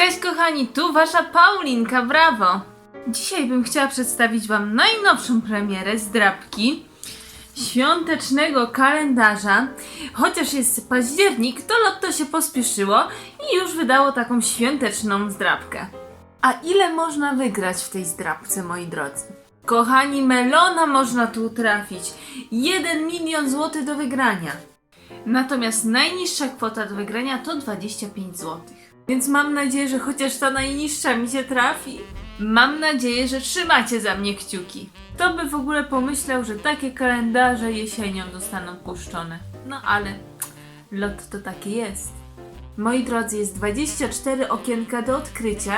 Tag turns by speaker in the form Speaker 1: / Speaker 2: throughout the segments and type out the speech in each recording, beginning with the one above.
Speaker 1: Cześć kochani, tu wasza Paulinka, brawo! Dzisiaj bym chciała przedstawić wam najnowszą premierę zdrabki świątecznego kalendarza. Chociaż jest październik, to Lotto się pospieszyło i już wydało taką świąteczną zdrabkę. A ile można wygrać w tej zdrabce, moi drodzy? Kochani, melona można tu trafić. 1 milion złotych do wygrania. Natomiast najniższa kwota do wygrania to 25 zł. Więc mam nadzieję, że chociaż ta najniższa mi się trafi. Mam nadzieję, że trzymacie za mnie kciuki. Kto by w ogóle pomyślał, że takie kalendarze jesienią zostaną puszczone? No ale lot to takie jest. Moi drodzy, jest 24 okienka do odkrycia.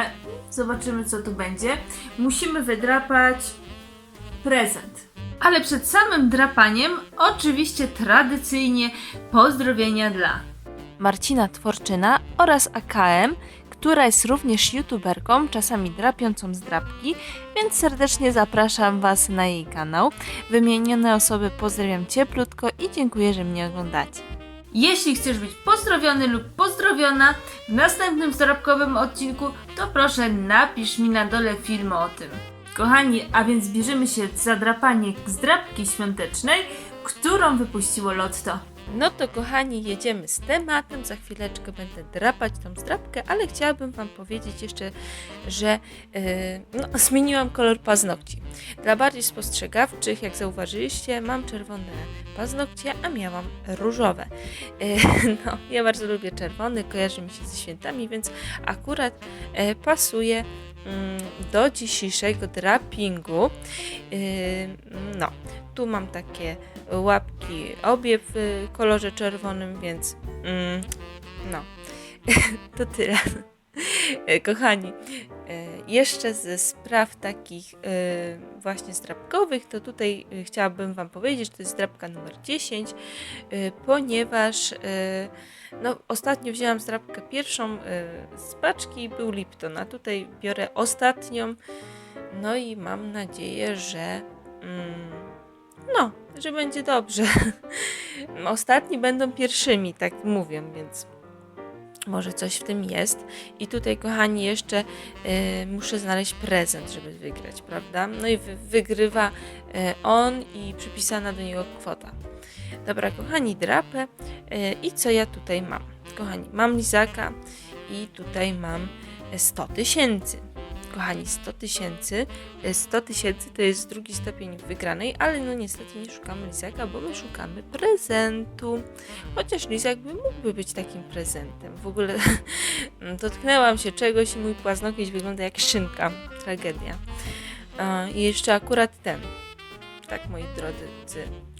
Speaker 1: Zobaczymy, co tu będzie. Musimy wydrapać prezent. Ale przed samym drapaniem, oczywiście tradycyjnie pozdrowienia dla Marcina Tworczyna oraz AKM, która jest również youtuberką, czasami drapiącą zdrapki, więc serdecznie zapraszam Was na jej kanał. Wymienione osoby pozdrawiam cieplutko i dziękuję, że mnie oglądacie. Jeśli chcesz być pozdrowiony lub pozdrowiona w następnym zdrabkowym odcinku, to proszę napisz mi na dole film o tym. Kochani, a więc bierzemy się za drapanie zdrabki świątecznej, którą wypuściło Lotto. No to kochani, jedziemy z tematem. Za chwileczkę będę drapać tą zdrabkę, ale chciałabym Wam powiedzieć jeszcze, że yy, no, zmieniłam kolor paznokci. Dla bardziej spostrzegawczych, jak zauważyliście, mam czerwone paznokcie, a miałam różowe. Yy, no, ja bardzo lubię czerwony, kojarzy mi się ze świętami, więc akurat yy, pasuje do dzisiejszego drapingu. Yy, no, tu mam takie łapki obie w kolorze czerwonym, więc mm, no, to tyle. E, Kochani, e, jeszcze ze spraw takich e, właśnie zdrabkowych, to tutaj chciałabym Wam powiedzieć, że to jest zdrabka numer 10, e, ponieważ no, ostatnio wzięłam zdrabkę pierwszą z paczki, był Lipton, a tutaj biorę ostatnią, no i mam nadzieję, że mm, no, że będzie dobrze. Ostatni będą pierwszymi, tak mówią, więc może coś w tym jest. I tutaj, kochani, jeszcze y, muszę znaleźć prezent, żeby wygrać, prawda? No i wy, wygrywa y, on i przypisana do niego kwota. Dobra, kochani, drapę. Y, I co ja tutaj mam? Kochani, mam lizaka i tutaj mam 100 tysięcy. Kochani, 100 tysięcy. 100 tysięcy to jest drugi stopień wygranej, ale no niestety nie szukamy lizaka, bo my szukamy prezentu. Chociaż lizak by mógłby być takim prezentem. W ogóle dotknęłam się czegoś i mój płaznokieć wygląda jak szynka. Tragedia. A, I jeszcze akurat ten. Tak, moi drodzy.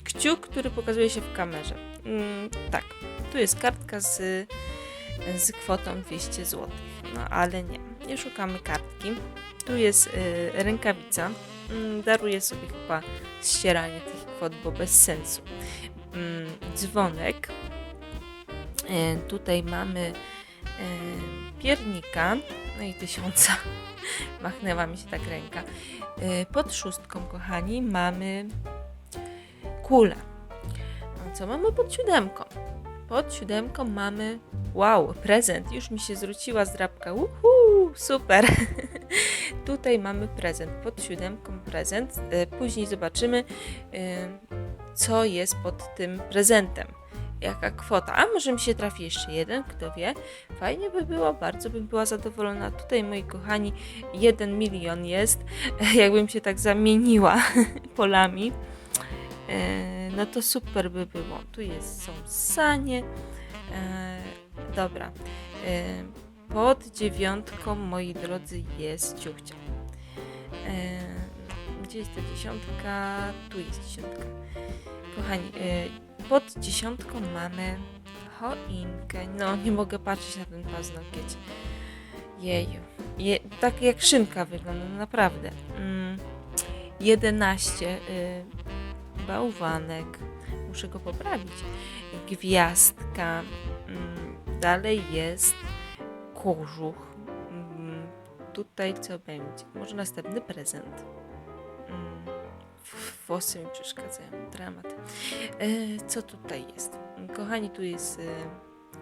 Speaker 1: Kciuk, który pokazuje się w kamerze. Mm, tak, tu jest kartka z, z kwotą 200 zł. No ale nie, szukamy kartki. Tu jest y, rękawica. Mm, daruję sobie chyba ścieranie tych kwot, bo bez sensu. Mm, dzwonek. Y, tutaj mamy y, piernika. No i tysiąca. Machnęła mi się tak ręka. Y, pod szóstką, kochani, mamy kulę. A co mamy pod siódemką? Pod siódemką mamy wow, prezent. Już mi się zwróciła zdrabka. Uhu, super. Tutaj mamy prezent. Pod siódemką prezent. E, Później zobaczymy, e, co jest pod tym prezentem. Jaka kwota. A może mi się trafi jeszcze jeden, kto wie. Fajnie by było, bardzo bym była zadowolona. Tutaj, moi kochani, jeden milion jest. Jakbym się tak zamieniła polami. E, No to super by było. Tu jest, są sanie. E, Dobra. E, Pod dziewiątką, moi drodzy, jest ciuchcia. E, Gdzie jest ta dziesiątka? Tu jest dziesiątka. Kochani, e, pod dziesiątką mamy choinkę. No, nie mogę patrzeć na ten paznokieć. Jeju. Je, tak jak szynka wygląda, naprawdę. Mm, 11. Y, bałwanek. Muszę go poprawić. Gwiazdka. Mm, Dalej jest kożuch. Mm, Tutaj co będzie? Może następny prezent. Mm, Włosy mi przeszkadzają. Dramat. E, Co tutaj jest? Kochani, tu jest e,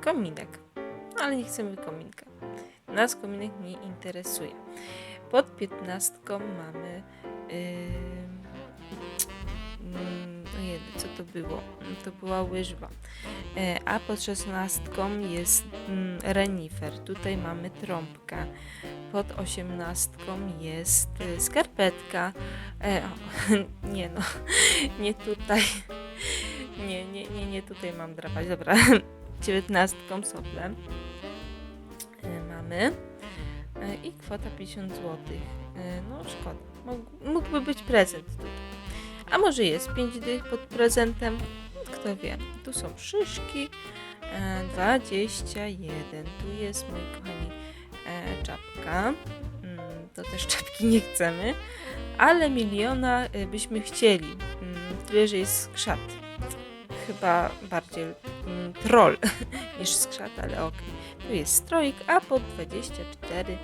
Speaker 1: kominek. Ale nie chcemy kominka. Nas kominek nie interesuje. Pod piętnastką mamy. ojej, co to było? Mm, To była łyżwa. E, A pod szesnastką jest mm, renifer. Tutaj mamy trąbkę. Pod osiemnastką jest y, skarpetka. E, o, nie no, nie tutaj. Nie, nie, nie, nie tutaj mam drapać. Dobra, dziewiętnastką sople e, mamy. E, I kwota 50 zł. No szkoda. Mógł, mógłby być prezent tutaj. A może jest 5 dych pod prezentem? Kto wie. Tu są szyszki. E, 21. Tu jest, moi kochani, e, czapka. Mm, to też czapki nie chcemy. Ale miliona e, byśmy chcieli. Mm, tyle, że jest skrzat. Chyba bardziej mm, troll niż skrzat, ale okej. Tu jest stroik, a pod 24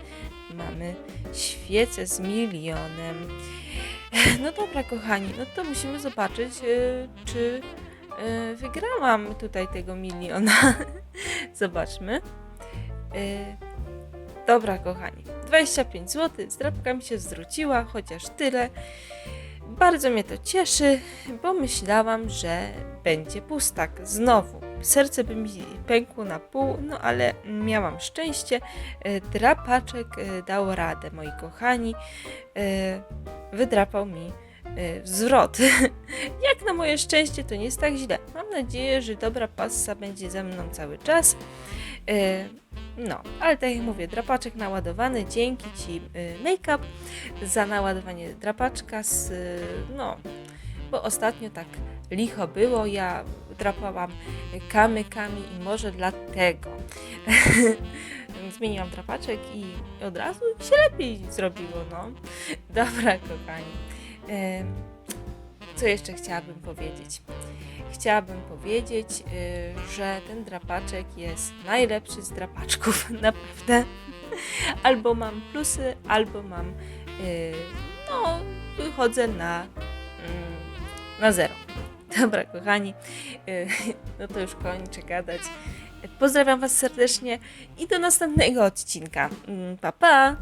Speaker 1: mamy świecę z milionem. No dobra, kochani, no to musimy zobaczyć, e, czy e, wygrałam tutaj tego miliona. Zobaczmy. E, Dobra, kochani, 25 zł, zdrabka mi się zwróciła, chociaż tyle. Bardzo mnie to cieszy, bo myślałam, że będzie pustak znowu. Serce by mi pękło na pół, no ale miałam szczęście. E, Drapaczek e, dał radę, moi kochani. E, Wydrapał mi zwrot. Jak na moje szczęście, to nie jest tak źle. Mam nadzieję, że dobra passa będzie ze mną cały czas. No, ale tak jak mówię, drapaczek naładowany. Dzięki Ci e, make-up za naładowanie drapaczka z, no, bo ostatnio tak licho było, ja drapałam kamykami i może dlatego zmieniłam drapaczek i od razu się lepiej zrobiło, no. Dobra, kochani. Co jeszcze chciałabym powiedzieć? Chciałabym powiedzieć, y, że ten drapaczek jest najlepszy z drapaczków, naprawdę. Albo mam plusy, albo mam, y, no, wychodzę na, mm, na zero. Dobra, kochani, y, no to już kończę gadać. Pozdrawiam Was serdecznie i do następnego odcinka. Mm, Pa, pa!